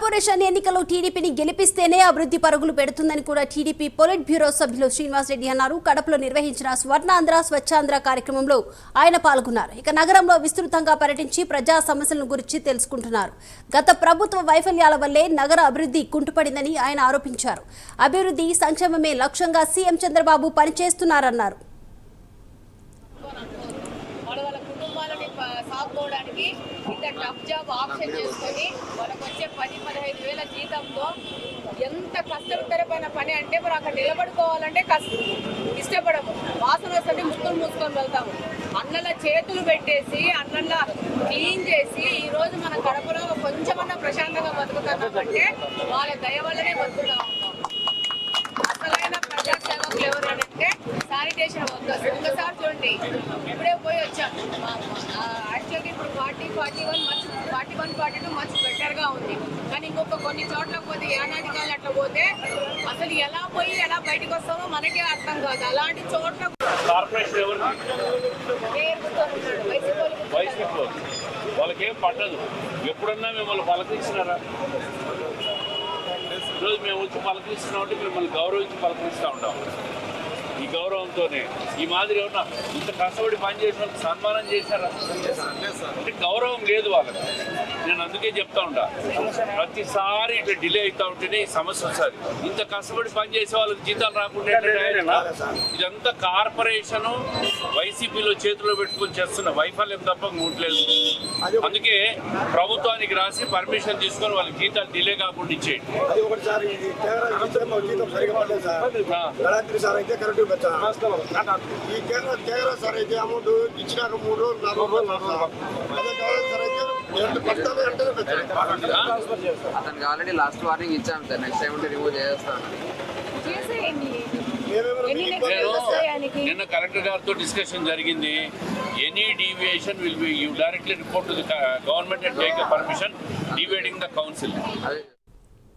Corporation ఎన్నికల్లో టీడీపీని గెలిపిస్తేనే అభివృద్ధి పరుగులు పెడుతుందని కూడా టీడీపీ పొలిట్ బ్యూరో సభ్యులు శ్రీనివాస్ రెడ్డి అన్నారు. కడపలో నిర్వహించిన స్వర్ణాంధ్ర స్వచ్ఛాంధ్ర కార్యక్రమంలో ఆయన పాల్గొన్నారు. ఇక నగరంలో విస్తృతంగా పర్యటించి ప్రజా సమస్యలను గురించి తెలుసుకుంటున్నారు. గత ప్రభుత్వ వైఫల్యాల వల్లే నగర అభివృద్ధి కుంటుపడిందని ఆయన ఆరోపించారు. అభివృద్ధి సంక్షేమమే లక్ష్యంగా సీఎం చంద్రబాబు పనిచేస్తున్నారన్నారు. వాళ్ళ కుటుంబాలని సాగుకోవడానికి ఇంత టఫ్ జాబ్ ఆప్షన్ చేసుకొని వాళ్ళ వచ్చే పది పదహైదు వేల జీతంతో ఎంత పని అంటే మరి అక్కడ నిలబడుకోవాలంటే కష్టం. ఇష్టపడము. వాసన వస్తుంటే ముక్కులు మూసుకొని వెళ్తాము. అన్నల చేతులు పెట్టేసి అన్నల క్లీన్ చేసి ఈ రోజు మన కడపలో కొంచెమన్నా ప్రశాంతంగా బతుకుతున్నామంటే వాళ్ళ దయ వల్లనే బతుకుతా ఉంటాం అసలైన ప్రజాసేవకులు అంటే శానిటేషన్ వర్కర్స్. ఒకసారి చూడండి. ఇప్పుడే పోయి వచ్చాం. యాక్చువల్గా ఇప్పుడు forty forty one much forty one forty two much బెటర్గా ఉంది. కానీ ఇంకొక కొన్ని చోట్ల పోతే ఏనాది కాలం అట్లా పోతే అసలు ఎలా పోయి ఎలా బయటకు వస్తామో మనకే అర్థం కాదు. అలాంటి చోట్ల. వాళ్ళకేం పట్టదు. ఎప్పుడన్నా మిమ్మల్ని పలకరించినారా ఈరోజు మేము వచ్చి పలకరిస్తున్నాం అంటే మిమ్మల్ని గౌరవించి పలకరిస్తూ ఉంటాం. ఈ గౌరవంతోనే. ఈ మాదిరి ఏమన్నా ఇంత కష్టపడి పని చేసిన వాళ్ళకి సన్మానం చేశారా? అంటే గౌరవం లేదు వాళ్ళకి. నేను అందుకే చెప్తా ఉంటా. ప్రతిసారి ఇట్లా డిలే అవుతా ఉంటేనే ఈ సమస్య వస్తుంది. ఇంత కష్టపడి పని చేసే వాళ్ళకి జీతాలు రాకుండా? ఇదంతా కార్పొరేషన్ వైసీపీలో చేతిలో పెట్టుకొని చేస్తున్న వైఫల్యం తప్ప ఉండలేదు అందుకే ప్రభుత్వానికి రాసి పర్మిషన్ తీసుకొని వాళ్ళకి జీతాలు డిలే కాకుండా ఇచ్చేయండి. ఈ కేరళ కేరళ సార్ అయితే అమౌంట్ ఇచ్చినాక మూడు రోజులు నాలుగు రోజులు అదే సార్ అయితే? అతనికి ఆల్రెడీ లాస్ట్ వార్నింగ్ ఇచ్చాం సార్. నెక్స్ట్ టైం ఉంటే రిమూవ్ చేస్తాను నిన్న కలెక్టర్ గారితో డిస్కషన్ జరిగింది. Any deviation will be you directly report to the government and take permission dividing the council అదే